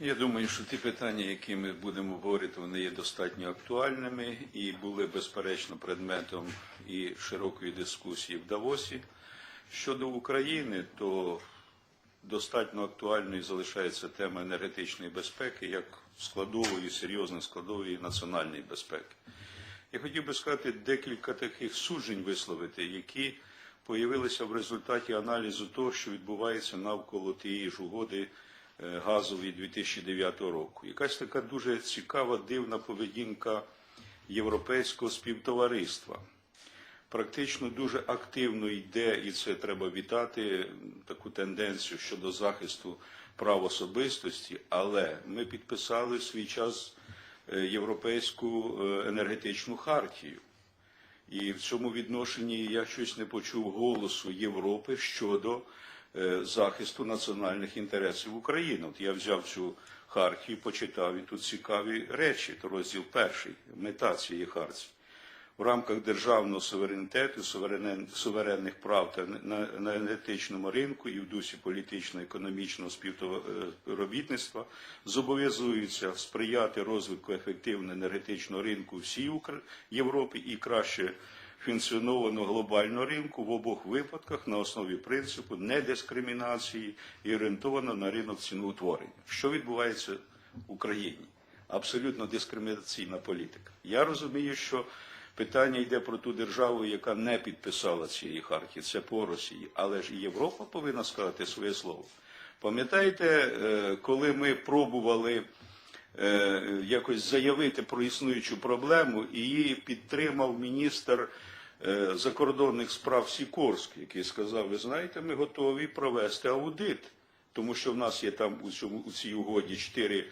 Я думаю, що ті питання, які ми будемо говорити, вони є достатньо актуальними і були безперечно предметом і широкої дискусії в Давосі. Щодо України, то достатньо актуальною залишається тема енергетичної безпеки як складової, серйозної складової національної безпеки. Я хотів би сказати декілька таких суджень висловити, які появилися в результаті аналізу того, що відбувається навколо тієї ж угоди е, газової 2009 року. Якась така дуже цікава, дивна поведінка європейського співтовариства. Практично дуже активно йде, і це треба вітати, таку тенденцію щодо захисту прав особистості, але ми підписали в свій час е, європейську е, енергетичну хартію. І в цьому відношенні я щось не почув голосу Європи щодо захисту національних інтересів України. От я взяв цю хартію, почитав і тут цікаві речі. То розділ перший, мета цієї хартії. В рамках державного суверенітету, суверенних прав та на, енергетичному ринку і в дусі політично-економічного співробітництва зобов'язуються сприяти розвитку ефективного енергетичного ринку всій Європі і краще функціонованого глобального ринку в обох випадках на основі принципу недискримінації і орієнтовано на ринок ціноутворення. Що відбувається в Україні? Абсолютно дискримінаційна політика. Я розумію, що питання йде про ту державу, яка не підписала цієї хартії, це по Росії. Але ж і Європа повинна сказати своє слово. Пам'ятаєте, е, коли ми пробували якось заявити про існуючу проблему, і її підтримав міністр е, закордонних справ Сікорський, який сказав: ви знаєте, ми готові провести аудит, тому що в нас є там у цьому у цій угоді 4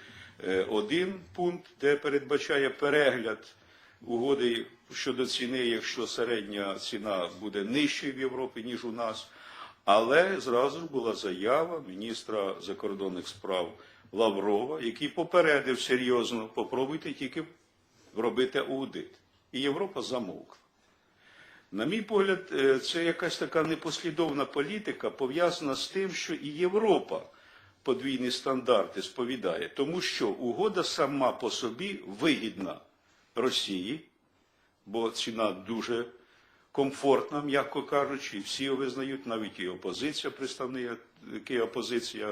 е, пункт, де передбачає перегляд угоди щодо ціни, якщо середня ціна буде нижчою в Європі, ніж у нас. Але зразу ж була заява міністра закордонних справ Лаврова, який попередив серйозно, попробуйте тільки робити аудит. І Європа замовкла. На мій погляд, е, це якась така непослідовна політика, пов'язана з тим, що і Європа подвійні стандарти сповідає, тому що угода сама по собі вигідна Росії, бо ціна дуже комфортна, м'яко кажучи, і всі його визнають, навіть і опозиція, представники опозиції.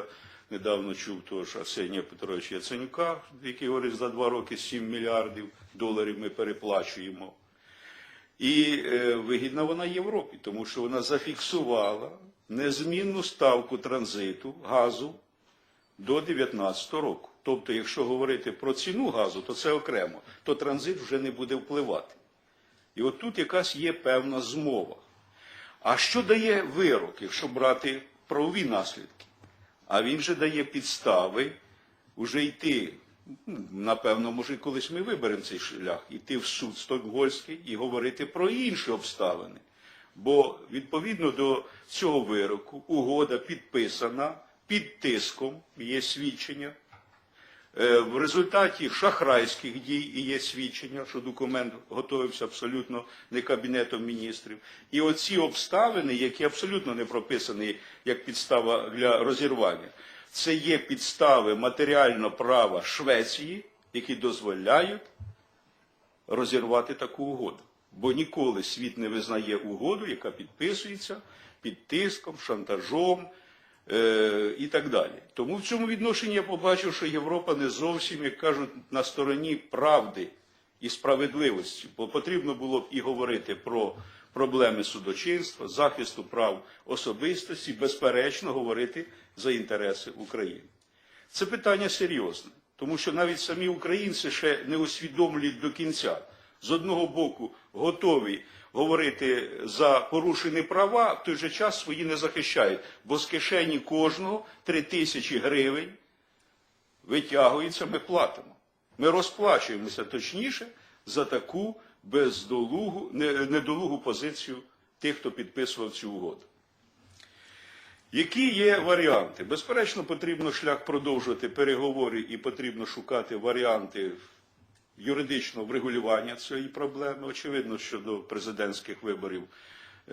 Недавно чув того ж Арсенія Петровича Яценюка, який говорить, за два роки 7 мільярдів доларів ми переплачуємо. І е, вигідна вона Європі, тому що вона зафіксувала незмінну ставку транзиту газу до 2019 року. Тобто, якщо говорити про ціну газу, то це окремо, то транзит вже не буде впливати. І от тут якась є певна змова. А що дає вирок, якщо брати правові наслідки? А він же дає підстави вже йти. ну, Напевно, може, колись ми виберемо цей шлях, йти в суд Стокгольський і говорити про інші обставини. Бо відповідно до цього вироку угода підписана під тиском, є свідчення. Е, В результаті шахрайських дій і є свідчення, що документ готовився абсолютно не кабінетом міністрів. І оці обставини, які абсолютно не прописані як підстава для розірвання, це є підстави матеріального права Швеції, які дозволяють розірвати таку угоду. Бо ніколи світ не визнає угоду, яка підписується під тиском, шантажом і так далі. Тому в цьому відношенні я побачив, що Європа не зовсім, як кажуть, на стороні правди і справедливості, бо потрібно було б і говорити про проблеми судочинства, захисту прав особистості, безперечно говорити за інтереси України. Це питання серйозне, тому що навіть самі українці ще не усвідомлюють до кінця. З одного боку, готові говорити за порушені права, в той же час свої не захищають, бо з кишені кожного три тисячі гривень витягується, ми платимо. Ми розплачуємося точніше за таку бездолугу, недолугу позицію тих, хто підписував цю угоду. Які є варіанти? Безперечно, потрібно шлях продовжувати переговори і потрібно шукати варіанти юридичного врегулювання цієї проблеми. Очевидно, що до президентських виборів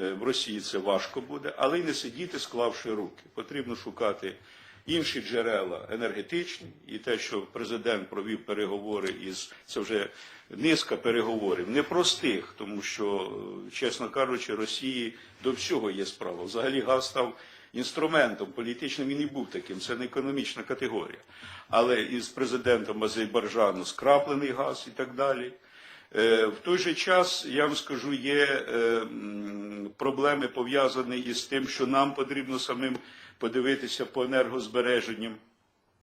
е, в Росії це важко буде, але й не сидіти, склавши руки. Потрібно шукати інші джерела енергетичні, і те, що президент провів переговори із це вже низка переговорів, непростих, тому що, е, чесно кажучи, Росії до всього є справа. Взагалі газ став інструментом політичним, він і був таким, це не економічна категорія. Але із президентом Азербайджану скраплений газ і так далі. Е, В той же час, я вам скажу, є е, проблеми пов'язані із тим, що нам потрібно самим подивитися по енергозбереженням.